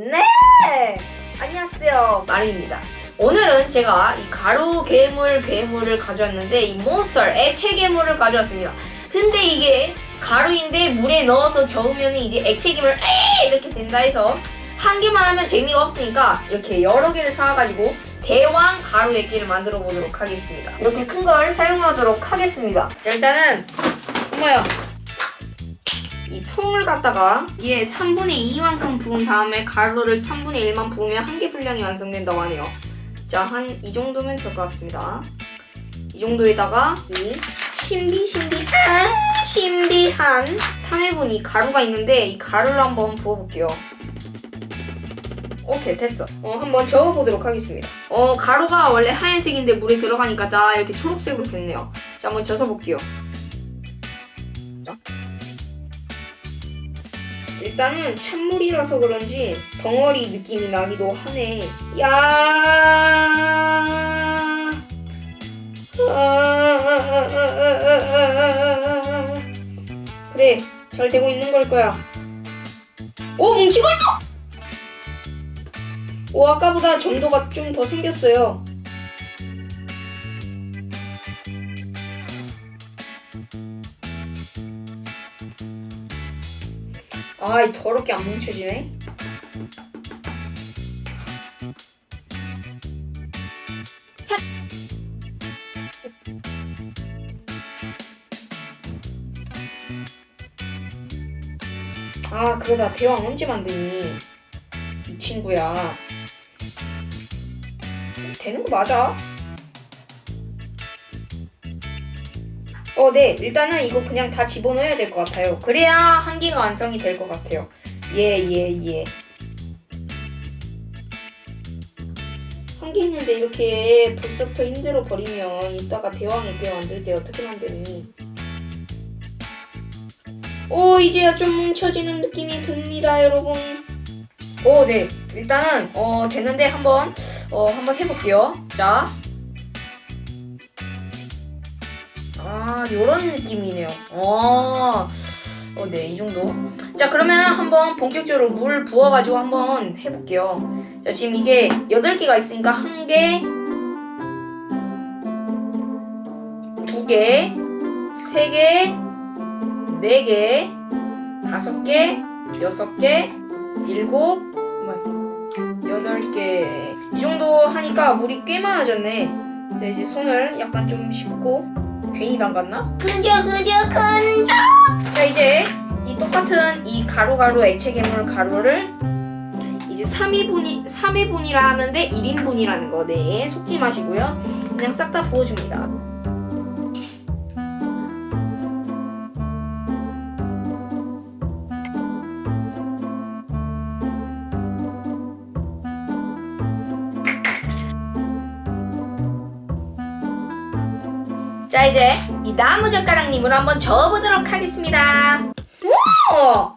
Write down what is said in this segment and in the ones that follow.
네! 안녕하세요. 마리입니다. 오늘은 제가 이 가루 괴물 괴물을 가져왔는데 이 몬스터 액체 괴물을 가져왔습니다. 근데 이게 가루인데 물에 넣어서 저으면 이제 액체 괴물 에 이렇게 된다 해서 한 개만 하면 재미가 없으니까 이렇게 여러 개를 사가지고 대왕 가루 액기를 만들어 보도록 하겠습니다. 이렇게 큰 걸 사용하도록 하겠습니다. 자 일단은 어머야 이 통을 갖다가 이게 3분의 2만큼 부은 다음에 가루를 3분의 1만 부으면 한 개 분량이 완성된다고 하네요. 자, 한 이 정도면 될 것 같습니다. 이 정도에다가 이 신비 신비한 신비한 3회분 이 가루가 있는데 이 가루를 한번 부어볼게요. 오케이 됐어. 어 한번 저어보도록 하겠습니다. 어 가루가 원래 하얀색인데 물에 들어가니까 다 이렇게 초록색으로 됐네요. 자 한번 젖어 볼게요. 일 단은 찬물이라서 그런지 덩어리 느낌이 나기도 하네. 야. 아, 그래, 잘 되고 있는 걸 거야. 오, 뭉치고 있어! 오, 아까보다 점도가 좀 더 생겼어요. 아이 더럽게 안 뭉쳐지네. 아 그러다 대왕 언제 만드니? 이 친구야. 되는 거 맞아? 어, 네. 일단은 이거 그냥 다 집어넣어야 될 것 같아요. 그래야 한 개가 완성이 될 것 같아요. 예, 예, 예. 한 개 있는데 이렇게 벌써부터 힘들어 버리면 이따가 대왕의 게 만들 때 어떻게 만드니? 오, 이제야 좀 뭉쳐지는 느낌이 듭니다, 여러분. 오, 네. 일단은 어 되는데 한번 어 한번 해볼게요. 자, 아, 요런 느낌이네요. 어, 어, 네, 이 정도. 자, 그러면 한번 본격적으로 물 부어가지고 한번 해볼게요. 자, 지금 이게 8개가 있으니까 한 개, 두 개, 세 개, 네 개, 다섯 개, 여섯 개, 일곱, 뭐야, 여덟 개. 이 정도 하니까 물이 꽤 많아졌네. 자, 이제 손을 약간 좀 씻고 괜히 담갔나? 그저 그저 근저 자 이제 이 똑같은 이 가루가루 액체 괴물 가루를 이제 3인분이 3회분이라 하는데 1인분이라는 거 네, 속지 마시고요. 그냥 싹 다 부어줍니다. 자 이제 이 나무 젓가락님으로 한번 저어보도록 하겠습니다. 오!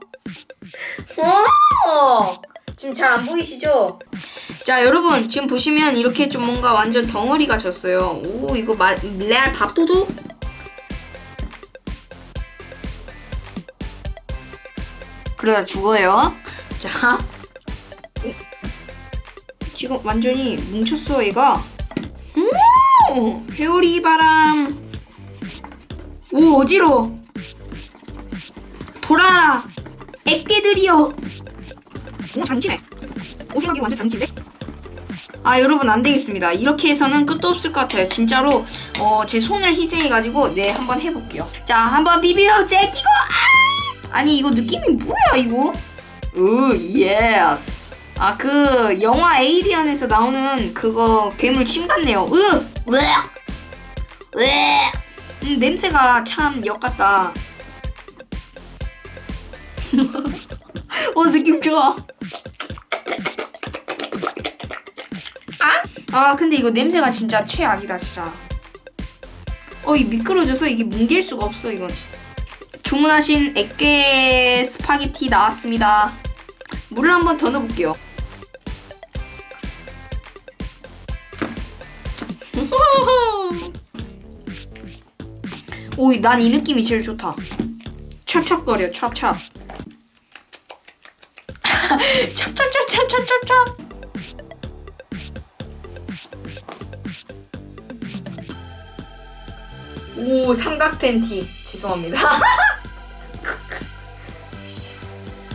오! 지금 잘 안 보이시죠? 자 여러분 지금 보시면 이렇게 좀 뭔가 완전 덩어리가 졌어요. 오 이거 마, 레알 밥도둑? 그러다 죽어요. 자 지금 완전히 뭉쳤어 얘가. 오! 회오리 바람. 오 어지러. 돌아라. 애깨들이여. 오 장치네. 오 생각이 완전 장치인데? 아 여러분 안 되겠습니다. 이렇게 해서는 끝도 없을 것 같아요. 진짜로 어, 제 손을 희생해가지고 네 한번 해볼게요. 자 한번 비벼 제끼고 아! 아니 이거 느낌이 뭐야 이거? 오 예스. 아 그 영화 에이리언에서 나오는 그거 괴물 침 같네요. 으! 으! 으! 음, 냄새가 참 역같다. 어 느낌 좋아. 아? 아 근데 이거 냄새가 진짜 최악이다 진짜. 어 이 미끄러져서 이게 뭉갤 수가 없어 이건. 주문하신 액괴 스파게티 나왔습니다. 물을 한 번 더 넣어볼게요. 오이 난 이 느낌이 제일 좋다. 찹찹거려 찹찹. 찹찹찹찹찹찹찹. 오 삼각 팬티 죄송합니다.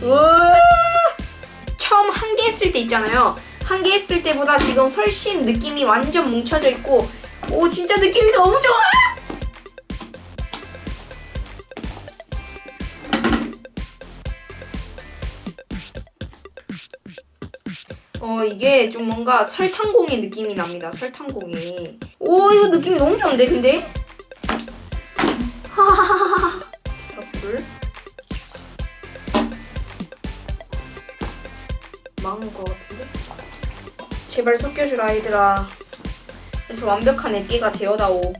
와 처음 한 개 했을 때 있잖아요. 한 개 했을 때보다 지금 훨씬 느낌이 완전 뭉쳐져 있고 오 진짜 느낌이 너무 좋아. 어 이게 좀 뭔가 설탕공의 느낌이 납니다. 설탕공의. 오 이거 느낌 너무 좋은데 근데? 하하하하. 섣불. 망한 것 같은데? 제발 섞여줄 아이들아. 그래서 완벽한 애기가 되어다오.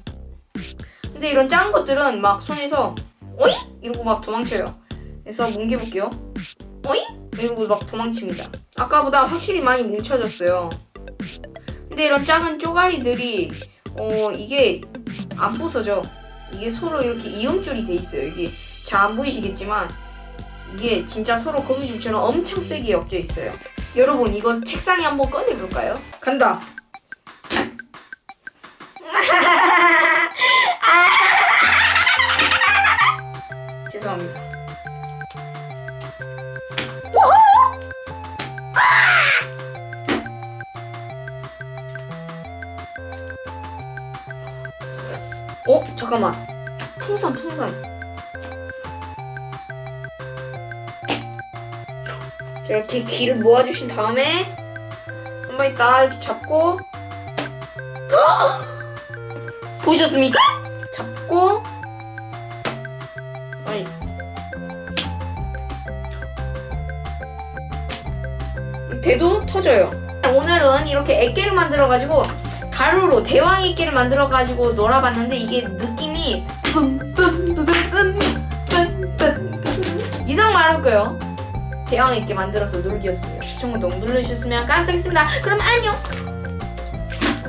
근데 이런 작은 것들은 막 손에서 어이? 이러고 막 도망쳐요. 그래서 뭉개볼게요. 어이? 이러고 막 도망칩니다. 아까보다 확실히 많이 뭉쳐졌어요. 근데 이런 작은 쪼가리들이 어 이게 안 부서져. 이게 서로 이렇게 이음줄이 돼 있어요. 이게 잘 안 보이시겠지만 이게 진짜 서로 거미줄처럼 엄청 세게 엮여 있어요. 여러분 이거 책상에 한번 꺼내 볼까요? 간다. 죄송합니다. 잠깐만. 풍선 풍선. 자, 이렇게 귀를 모아주신 다음에 한번 있다 이렇게 잡고. 헉! 보셨습니까? 잡고. 아니. 대도 터져요. 오늘은 이렇게 액계를 만들어가지고 가루로 대왕 액계를 만들어 가지고 놀아봤는데 이게 느낌이 이상 말할 거예요. 대왕 액계 만들어서 놀기였습니다. 추천 구독 눌러주셨으면 감사하겠습니다. 그럼 안녕